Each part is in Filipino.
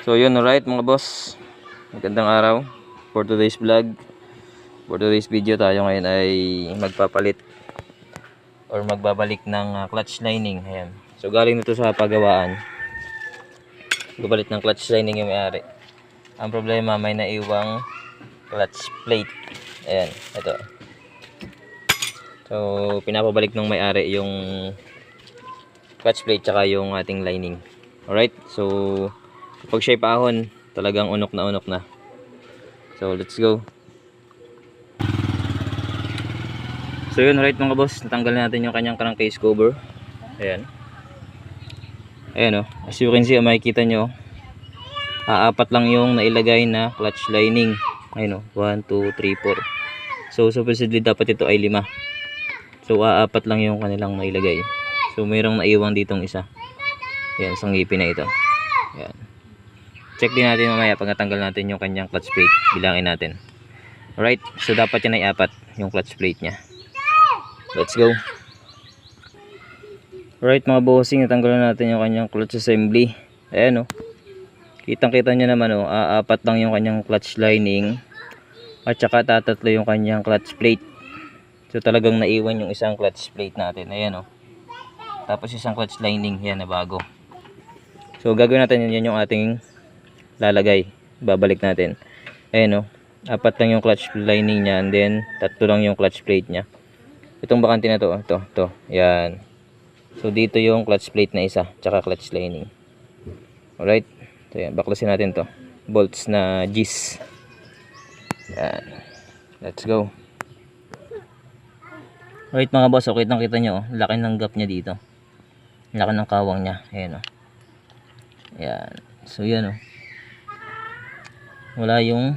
So yun, alright mga boss. Magandang araw for today's vlog. For today's video tayo ngayon ay magpapalit or magbabalik ng ah, clutch lining. Ayan. So galing nito sa pagawaan. Gabalit ng clutch lining yung may-ari. Ang problema may naiwang clutch plate. Ayan, ito. So pinapabalik ng may-ari yung clutch plate tsaka yung ating lining. Alright, so kapag siya paahon, talagang unok na unok na. So let's go. So yun, right mga boss, natanggal natin yung kanyang crankcase cover. Ayan. Ayan o, as you can see, makikita nyo, aapat lang yung nailagay na clutch lining. Ayan o, 1, 2, 3, 4. So supposedly dapat ito ay 5. So aapat lang yung kanilang nailagay. So mayroong naiwang ditong isa. Ayan, sa ngipin na ito. Check din natin mamaya pag natanggal natin yung kanyang clutch plate. Bilangin natin. Alright, so dapat yan ay apat yung clutch plate niya. Let's go. Alright mga bossing, natanggalan natin yung kanyang clutch assembly. Ayan o. Kitang kita nyo naman o, aapat lang yung kanyang clutch lining. At saka tatatlo yung kanyang clutch plate. So talagang naiwan yung isang clutch plate natin. Ayan o. Tapos isang clutch lining, yan na bago. So gagawin natin yun, yan yung ating lalagay. Babalik natin. Ayan o. Apat lang yung clutch lining niya and then tatlo lang yung clutch plate niya. Itong bakante na to, oh. to, to. Yan. So dito yung clutch plate na isa, tsaka clutch lining. Alright. So yan, baklasin natin to. Bolts na G's. Yan. Let's go. Alright mga boss, okay kitang kita nyo, oh. laki ng gap niya dito. Laki ng kawang niya. Ayan oh. Yan. So yan oh. Wala yung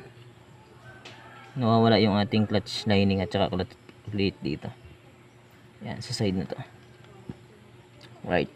nawawala yung ating clutch lining at saka clutch plate dito. Yan, sa side na to. Right.